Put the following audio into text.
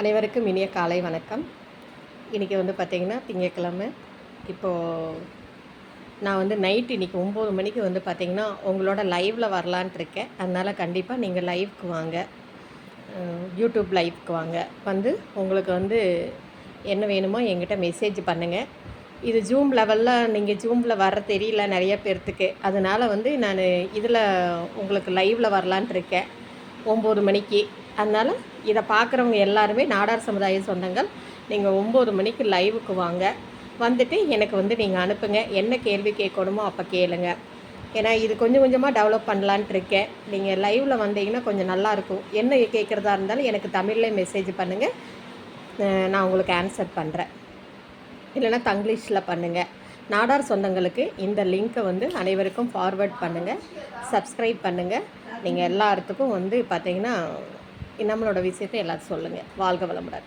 அனைவருக்கும் இனிய காலை வணக்கம். இன்றைக்கி வந்து பார்த்திங்கன்னா திங்கக்கிழமை இப்போது நான் வந்து நைட் இன்றைக்கி ஒம்பது மணிக்கு வந்து பார்த்திங்கன்னா உங்களோட லைவில் வரலான்ட்டு இருக்கேன். அதனால் கண்டிப்பாக நீங்கள் லைவ்க்கு வாங்க. யூடியூப் லைவ்க்கு வாங்க. வந்து உங்களுக்கு வந்து என்ன வேணுமோ எங்கிட்ட மெசேஜ் பண்ணுங்கள் இது ஜூம் லெவலில் நீங்கள் ஜூமில் வர தெரியல நிறைய பேர்த்துக்கு. அதனால் வந்து நான் இதில் உங்களுக்கு லைவில் வரலான்ட்டு இருக்கேன். ஒம்பது மணிக்கு. அதனால் இதை பார்க்குறவங்க எல்லாருமே நாடார் சமுதாய சொந்தங்கள் நீங்கள் ஒம்பது மணிக்கு லைவுக்கு வாங்க. வந்துட்டு எனக்கு வந்து நீங்கள் அனுப்புங்க. என்ன கேள்வி கேட்கணுமோ அப்போ கேளுங்க. ஏன்னா இது கொஞ்சம் கொஞ்சமாக டெவலப் பண்ணலான்ட்டு இருக்கேன். நீங்கள் லைவில் வந்தீங்கன்னா கொஞ்சம் நல்லாயிருக்கும் என்ன கேட்குறதா இருந்தாலும் எனக்கு தமிழ்லேயே மெசேஜ் பண்ணுங்கள் நான் உங்களுக்கு ஆன்சர் பண்ணுறேன் இல்லைன்னா தங்கிலீஷில் பண்ணுங்கள் நாடார் சொந்தங்களுக்கு இந்த லிங்க்கை வந்து அனைவருக்கும் ஃபார்வேர்ட் பண்ணுங்கள் சப்ஸ்கிரைப் பண்ணுங்கள் நீங்கள் எல்லாத்துக்கும் வந்து பார்த்தீங்கன்னா நம்மளோட விஷயத்தை எல்லாத்தையும் சொல்லுங்கள் வாழ்க வளமுடன்.